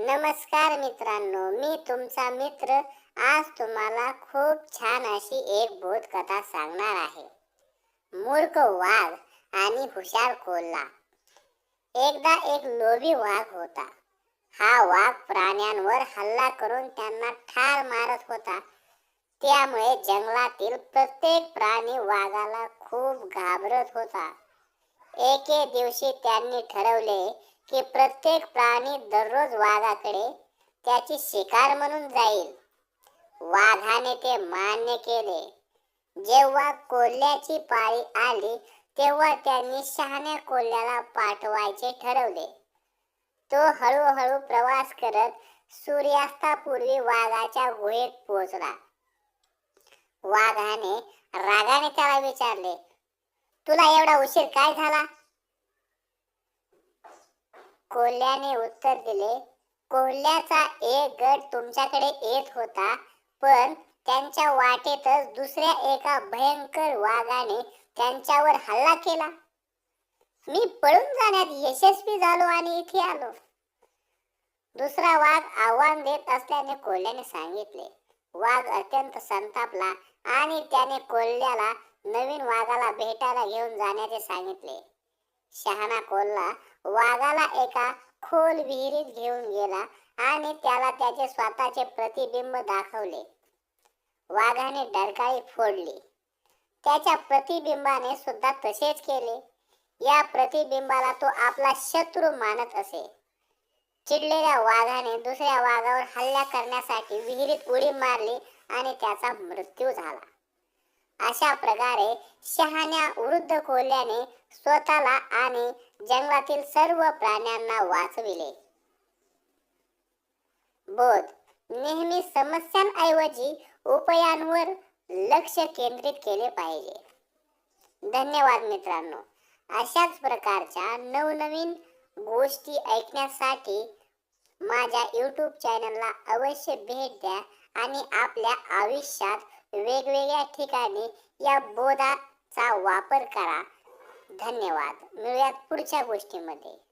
नमस्कार मित्रांनो मी तुमचा मित्र. आज तुम्हाला खूप छान अशी एक बोधकथा सांगणार आहे. मूर्ख वाघ आणि हुशार कोल्हा. एकदा एक लोभी वाघ होता. हा वाघ प्राण्यांवर हल्ला करून त्यांना ठार मारत होता. त्यामुळे जंगलातील प्रत्येक प्राणी वाघाला खूप घाबरत होता. एके दिवशी त्यांनी ठरवले की प्रत्येक प्राणी दररोज वाघाकडे त्याची शिकार म्हणून जाईल. वाघाने ते मान्य केले. जेव्हा कोल्ह्याची पाळी आली तेव्हा त्यांनी शहाण्या कोल्ह्याला पाठवायचे ठरवले. तो हळूहळू प्रवास करत सूर्यास्तापूर्वी वाघाच्या गुहेत पोहोचला. वाघाने रागाने त्याला विचारले तुला एवढा उशीर काय झाला? कोल्ह्याने उत्तर दिले कोल्ह्याचा एक गट तुमच्याकडे येत होता पण त्यांच्या वाटेतच दुसऱ्या एका भयंकर वाघाने त्यांच्यावर हल्ला केला. मी पळून जाण्यात यशस्वी झालो आणि इथे आलो. दुसरा वाघ आव्हान देत असल्याने कोल्ह्याने सांगितले वाघ अत्यंत संतापला आणि त्याने कोल्ह्याला नवीन वाघाला भेटायला घेऊन जाण्याचे सांगितले. शहाणा कोल्हा वाघाला एका खोल विहिरीत घेऊन गेला आणि त्याला त्याचे स्वतःचे प्रतिबिंब दाखवले. वाघाने डरकाळी फोडली. त्याच्या प्रतिबिंबाने सुद्धा तसेच केले. या प्रतिबिंबाला तो आपला शत्रू मानत असे. चिडलेल्या वाघाने दुसऱ्या वाघावर हल्ला करण्यासाठी विहिरीत उडी मारली आणि त्याचा मृत्यू झाला. अशा प्रकारे शहाण्या वृद्ध कोल्ह्याने स्वतःला आणि जंगलातील सर्व प्राण्यांना वाचविले. बोध नेहमी समस्यांऐवजी उपायांवर लक्ष केंद्रित केले पाहिजे. धन्यवाद मित्रांनो. अशाच प्रकारच्या नवनवीन गोष्टी ऐकण्यासाठी माझ्या यूट्यूब चॅनलला अवश्य भेट द्या आणि आपल्या आयुष्यात वेगवेगळ्या ठिकाणी या बोधाचा वापर करा. धन्यवाद. मिळूयात पुढच्या गोष्टीमध्ये.